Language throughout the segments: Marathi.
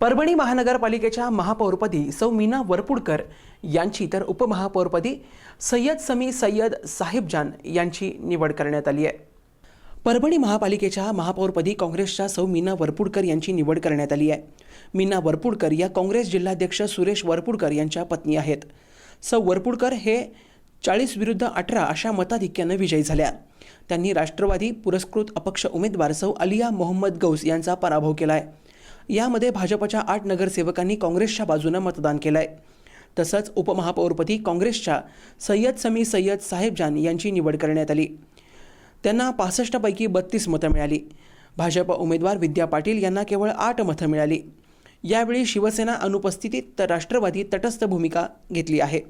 परभणी महानगरपालिकेच्या महापौरपदी सौ मीना वरपुडकर यांची तर उपमहापौरपदी सय्यद समी सय्यद साहिबजान यांची निवड करण्यात आली आहे. परभणी महापालिकेच्या महापौरपदी काँग्रेसच्या सौ मीना वरपुडकर यांची निवड करण्यात आली आहे. मीना वरपुडकर या काँग्रेस जिल्हाध्यक्ष सुरेश वरपुडकर यांच्या पत्नी आहेत. सौ वरपुडकर हे चाळीस विरुद्ध अठरा अशा मताधिक्यानं विजयी झाल्या. त्यांनी राष्ट्रवादी पुरस्कृत अपक्ष उमेदवार सौ अलिया मोहम्मद गौस यांचा पराभव केला आहे यामध्ये भाजपच्या आठ नगरसेवकांनी काँग्रेसच्या बाजूनं मतदान केलं आहे तसंच उपमहापौरपदी काँग्रेसच्या सय्यद समी सय्यद साहेबजान यांची निवड करण्यात आली. त्यांना पासष्टपैकी बत्तीस मतं मिळाली. भाजप उमेदवार विद्या पाटील यांना केवळ आठ मतं मिळाली. यावेळी शिवसेना अनुपस्थितीत तर राष्ट्रवादी तटस्थ भूमिका घेतली आहे.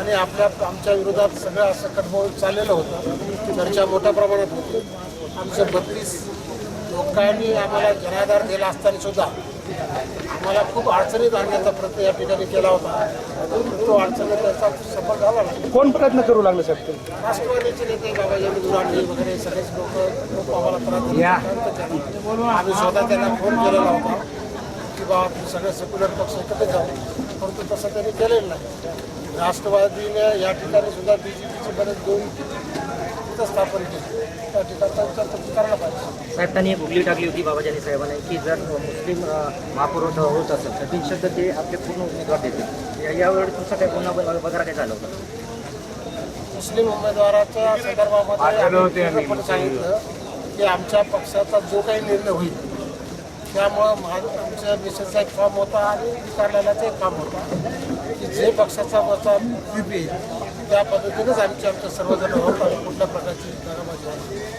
आणि आपल्या आमच्या विरोधात सगळं असं कटबोळ चाललेलं होतं. चर्चा मोठ्या प्रमाणात होती. आमचे बत्तीस लोकांनी आम्हाला जनाधार दिला असताना सुद्धा आम्हाला खूप अडचणीत आणण्याचा प्रयत्न या ठिकाणी केला होता. तो अडचणीत त्याचा सफल झाला नाही. कोण प्रयत्न करू लागले साहेब ते? राष्ट्रवादीचे नेते बाबाजी दुरांडे वगैरे सगळेच लोक खूप आम्हाला त्रास. आम्ही स्वतः त्यांना फोन केलेला होता. तुम्ही सगळे सेक्युलर पक्ष एकत्र जाऊ परंतु तसं त्यांनी केलेलं नाही. राष्ट्रवादीने या ठिकाणी सुद्धा बी जे पीचे बरेच दोन तिथं स्थापन केली. त्या ठिकाणचा विचार तुम्ही करायला पाहिजे. साहेब त्यांनी एक उगली टाकली होती बाबाजानी साहेबांनी की जर मुस्लिम महापुरवठा होत असेल तर बिनशब्द ते आपले पूर्ण उमेदवार देतील. या- यावेळी तुमचं काय पुन्हा ब- वगैरे काय झालं होतं? मुस्लिम उमेदवाराच्या संदर्भामध्ये सांगितलं की आमच्या पक्षाचा जो काही निर्णय होईल त्यामुळं माझं आमच्या मिसेसचा एक फॉर्म होता आणि विकारलेल्याचा एक फॉर्म होता की जे पक्षाचा वरचा व्हीप त्या पद्धतीनेच आमचे आमच्या सर्वजण होतात कुठल्या प्रकारची